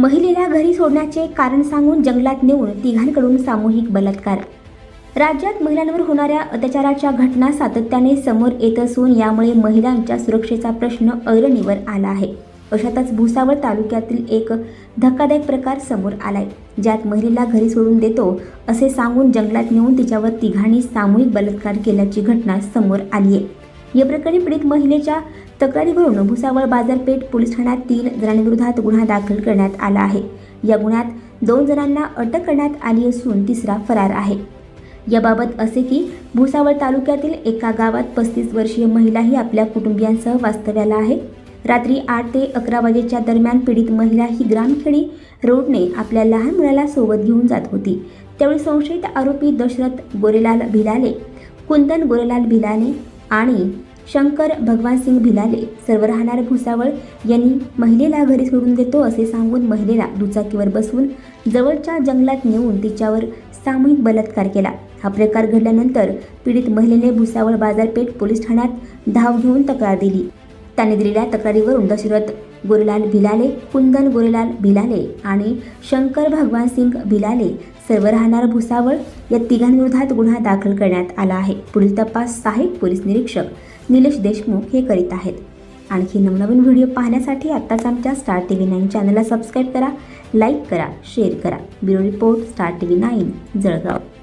महिलेला घरी सोडण्याचे कारण सांगून जंगलात नेऊन तिघांकडून सामूहिक बलात्कार. राज्यात महिलांवर होणाऱ्या अत्याचाराच्या घटना सातत्याने समोर येत असून यामुळे महिलांच्या सुरक्षेचा प्रश्न ऐरणीवर आला आहे. अशातच भुसावळ तालुक्यातील एक धक्कादायक प्रकार समोर आलाय. ज्यात महिलेला घरी सोडून देतो असे सांगून जंगलात नेऊन तिच्यावर तिघांनी सामूहिक बलात्कार केल्याची घटना समोर आली आहे या प्रकरणी पीडित महिलेच्या तक्रारीवरून भुसावळ बाजारपेठ पोलीस ठाण्यात तीन जणांविरोधात गुन्हा दाखल करण्यात आला आहे. या गुन्ह्यात दोन जणांना अटक करण्यात आली असून तिसरा फरार आहे. याबाबत असे की भुसावळ तालुक्यातील एका गावात पस्तीस वर्षीय महिला ही आपल्या कुटुंबियांसह वास्तव्याला आहे. रात्री आठ ते अकरा वाजेच्या दरम्यान पीडित महिला ही ग्रामखेडी रोडने आपल्या लहान मुलाला सोबत घेऊन जात होती. त्यावेळी संशयित आरोपी दशरथ गोरेलाल भिलाले कुंदन गोरेलाल भिलाले आणि शंकर भगवान सिंग भिलाले सर्व राहणार भुसावळ. यांनी महिलेला घरी सोडून देतो असे सांगून महिलेला दुचाकीवर बसवून जवळच्या जंगलात नेऊन तिच्यावर सामूहिक बलात्कार केला. हा प्रकार घडल्यानंतर पीडित महिलेने भुसावळ बाजारपेठ पोलीस ठाण्यात धाव घेऊन तक्रार दिली. त्याने दिलेल्या तक्रारीवरून दशरथ गोरेलाल भिलाले कुंदन गोरेलाल भिलाले आणि शंकर भगवान सिंग भिलाले सर्व राहणार भुसावळ या तिघांविरोधात गुन्हा दाखल करण्यात आला आहे. पुढील तपास सहाय्यक पोलीस निरीक्षक निलेश देशमुख हे करीत आहेत. आणखी नवनवीन व्हिडिओ पाहण्यासाठी आत्ताच आमच्या स्टार टी व्ही नाईन चॅनलला सबस्क्राईब करा लाईक करा शेअर करा. Bureau report star T V nine Jalgaon.